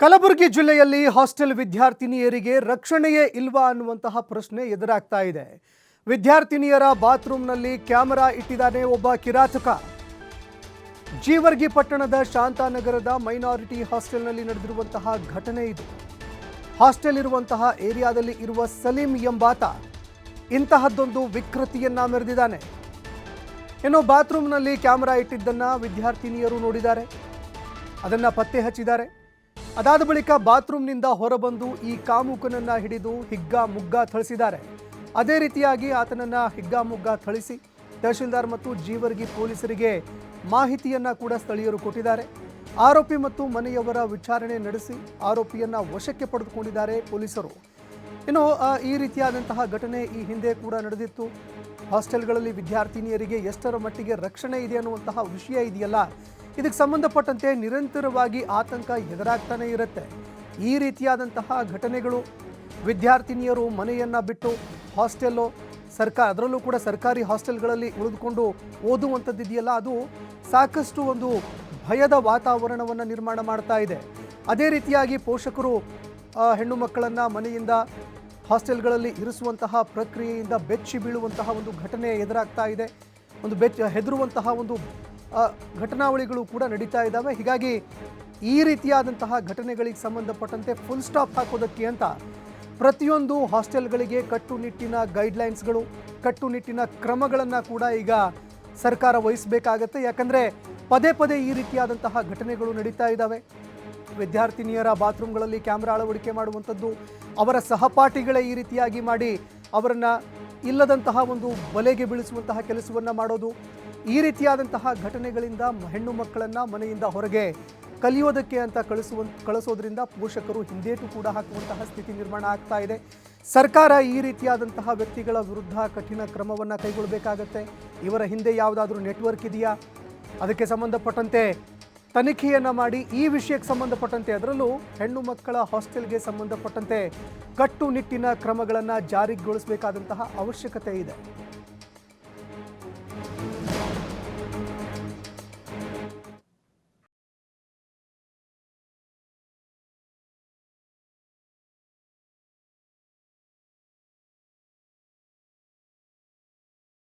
ಕಲಬುರಗಿ ಜಿಲ್ಲೆಯಲ್ಲಿ ಹಾಸ್ಟೆಲ್ ವಿದ್ಯಾರ್ಥಿನಿಯರಿಗೆ ರಕ್ಷಣೆಯೇ ಇಲ್ವಾ ಅನ್ನುವಂತಹ ಪ್ರಶ್ನೆ ಎದುರಾಗ್ತಾ ಇದೆ. ವಿದ್ಯಾರ್ಥಿನಿಯರ ಬಾತ್ರೂಮ್ನಲ್ಲಿ ಕ್ಯಾಮರಾ ಇಟ್ಟಿದ್ದಾನೆ ಒಬ್ಬ ಕಿರಾತಕ. ಜೀವರ್ಗಿ ಪಟ್ಟಣದ ಶಾಂತಾನಗರದ ಮೈನಾರಿಟಿ ಹಾಸ್ಟೆಲ್ನಲ್ಲಿ ನಡೆದಿರುವಂತಹ ಘಟನೆ ಇದು. ಹಾಸ್ಟೆಲ್ ಇರುವಂತಹ ಏರಿಯಾದಲ್ಲಿ ಇರುವ ಸಲೀಂ ಎಂಬಾತ ಇಂತಹದ್ದೊಂದು ವಿಕೃತಿಯನ್ನ ಮೆರೆದಿದ್ದಾನೆ. ಇನ್ನು ಬಾತ್ರೂಮ್ನಲ್ಲಿ ಕ್ಯಾಮರಾ ಇಟ್ಟಿದ್ದನ್ನ ವಿದ್ಯಾರ್ಥಿನಿಯರು ನೋಡಿದ್ದಾರೆ. ಅದನ್ನ ಪತ್ತೆ ಹಚ್ಚಿದ್ದಾರೆ. ಅದಾದ ಬಳಿಕ ಬಾತ್ರೂಮ್ನಿಂದ ಹೊರಬಂದು ಈ ಕಾಮುಕನನ್ನ ಹಿಡಿದು ಹಿಗ್ಗ ಮುಗ್ಗ ಥಳಿಸಿದ್ದಾರೆ. ಅದೇ ರೀತಿಯಾಗಿ ಆತನನ್ನ ಹಿಗ್ಗ ಮುಗ್ಗ ಥಳಿಸಿ ತಹಶೀಲ್ದಾರ್ ಮತ್ತು ಜೀವರ್ಗಿ ಪೊಲೀಸರಿಗೆ ಮಾಹಿತಿಯನ್ನ ಕೂಡ ಸ್ಥಳೀಯರು ಕೊಟ್ಟಿದ್ದಾರೆ. ಆರೋಪಿ ಮತ್ತು ಮನೆಯವರ ವಿಚಾರಣೆ ನಡೆಸಿ ಆರೋಪಿಯನ್ನ ವಶಕ್ಕೆ ಪಡೆದುಕೊಂಡಿದ್ದಾರೆ ಪೊಲೀಸರು. ಇನ್ನು ಈ ರೀತಿಯಾದಂತಹ ಘಟನೆ ಈ ಹಿಂದೆ ಕೂಡ ನಡೆದಿತ್ತು. ಹಾಸ್ಟೆಲ್ಗಳಲ್ಲಿ ವಿದ್ಯಾರ್ಥಿನಿಯರಿಗೆ ಎಷ್ಟರ ಮಟ್ಟಿಗೆ ರಕ್ಷಣೆ ಇದೆ ಅನ್ನುವಂತಹ ವಿಷಯ ಇದೆಯಲ್ಲ? ಇದಕ್ಕೆ ಸಂಬಂಧಪಟ್ಟಂತೆ ನಿರಂತರವಾಗಿ ಆತಂಕ ಎದುರಾಗ್ತಾನೆ ಇರುತ್ತೆ. ಈ ರೀತಿಯಾದಂತಹ ಘಟನೆಗಳು ವಿದ್ಯಾರ್ಥಿನಿಯರು ಮನೆಯನ್ನ ಬಿಟ್ಟು ಹಾಸ್ಟೆಲ್ಲು ಸರ್ಕಾರ ಅದರಲ್ಲೂ ಕೂಡ ಸರ್ಕಾರಿ ಹಾಸ್ಟೆಲ್ಗಳಲ್ಲಿ ಉಳಿದುಕೊಂಡು ಓದುವಂಥದ್ದಿದೆಯಲ್ಲ ಅದು ಸಾಕಷ್ಟು ಒಂದು ಭಯದ ವಾತಾವರಣವನ್ನು ನಿರ್ಮಾಣ ಮಾಡ್ತಾ ಇದೆ. ಅದೇ ರೀತಿಯಾಗಿ ಪೋಷಕರು ಹೆಣ್ಣು ಮಕ್ಕಳನ್ನು ಮನೆಯಿಂದ ಹಾಸ್ಟೆಲ್ಗಳಲ್ಲಿ ಇರಿಸುವಂತಹ ಪ್ರಕ್ರಿಯೆಯಿಂದ ಬೆಚ್ಚಿ ಬೀಳುವಂತಹ ಒಂದು ಘಟನೆ ಎದುರಾಗ್ತಾ ಇದೆ. ಒಂದು ಬೆಚ್ಚ ಹೆದರುವಂತಹ ಒಂದು ಘಟನಾವಳಿಗಳು ಕೂಡ ನಡೀತಾ ಇದ್ದಾವೆ. ಹೀಗಾಗಿ ಈ ರೀತಿಯಾದಂತಹ ಘಟನೆಗಳಿಗೆ ಸಂಬಂಧಪಟ್ಟಂತೆ ಫುಲ್ ಸ್ಟಾಪ್ ಹಾಕೋದಕ್ಕೆ ಅಂತ ಪ್ರತಿಯೊಂದು ಹಾಸ್ಟೆಲ್ಗಳಿಗೆ ಕಟ್ಟುನಿಟ್ಟಿನ ಗೈಡ್ಲೈನ್ಸ್ಗಳು ಕಟ್ಟುನಿಟ್ಟಿನ ಕ್ರಮಗಳನ್ನು ಕೂಡ ಈಗ ಸರ್ಕಾರ ವಹಿಸಬೇಕಾಗತ್ತೆ. ಯಾಕಂದರೆ ಪದೇ ಪದೇ ಈ ರೀತಿಯಾದಂತಹ ಘಟನೆಗಳು ನಡೀತಾ ಇದ್ದಾವೆ. ವಿದ್ಯಾರ್ಥಿನಿಯರ ಬಾತ್ರೂಮ್ಗಳಲ್ಲಿ ಕ್ಯಾಮ್ರಾ ಅಳವಡಿಕೆ ಮಾಡುವಂಥದ್ದು ಅವರ ಸಹಪಾಠಿಗಳೇ ಈ ರೀತಿಯಾಗಿ ಮಾಡಿ ಅವರನ್ನು ಇಲ್ಲದಂತಹ ಒಂದು ಬಲೆಗೆ ಬೀಳಿಸುವಂತಹ ಕೆಲಸವನ್ನು ಮಾಡೋದು, ಈ ರೀತಿಯಾದಂತಹ ಘಟನೆಗಳಿಂದ ಹೆಣ್ಣು ಮಕ್ಕಳನ್ನು ಮನೆಯಿಂದ ಹೊರಗೆ ಕಲಿಯೋದಕ್ಕೆ ಅಂತ ಕಳಿಸುವ, ಕಳಿಸೋದ್ರಿಂದ ಪೋಷಕರು ಹಿಂದೇಟು ಕೂಡ ಹಾಕುವಂತಹ ಸ್ಥಿತಿ ನಿರ್ಮಾಣ ಆಗ್ತಾ ಇದೆ. ಸರ್ಕಾರ ಈ ರೀತಿಯಾದಂತಹ ವ್ಯಕ್ತಿಗಳ ವಿರುದ್ಧ ಕಠಿಣ ಕ್ರಮವನ್ನು ಕೈಗೊಳ್ಳಬೇಕಾಗತ್ತೆ ಇವರ ಹಿಂದೆ ಯಾವುದಾದ್ರೂ ನೆಟ್ವರ್ಕ್ ಇದೆಯಾ? ಅದಕ್ಕೆ ಸಂಬಂಧಪಟ್ಟಂತೆ ತನಿಖೆಯನ್ನು ಮಾಡಿ ಈ ವಿಷಯಕ್ಕೆ ಸಂಬಂಧಪಟ್ಟಂತೆ ಅದರಲ್ಲೂ ಹೆಣ್ಣು ಮಕ್ಕಳ ಹಾಸ್ಟೆಲ್ಗೆ ಸಂಬಂಧಪಟ್ಟಂತೆ ಕಟ್ಟುನಿಟ್ಟಿನ ಕ್ರಮಗಳನ್ನು ಜಾರಿಗೊಳಿಸಬೇಕಾದಂತಹ ಅವಶ್ಯಕತೆ ಇದೆ.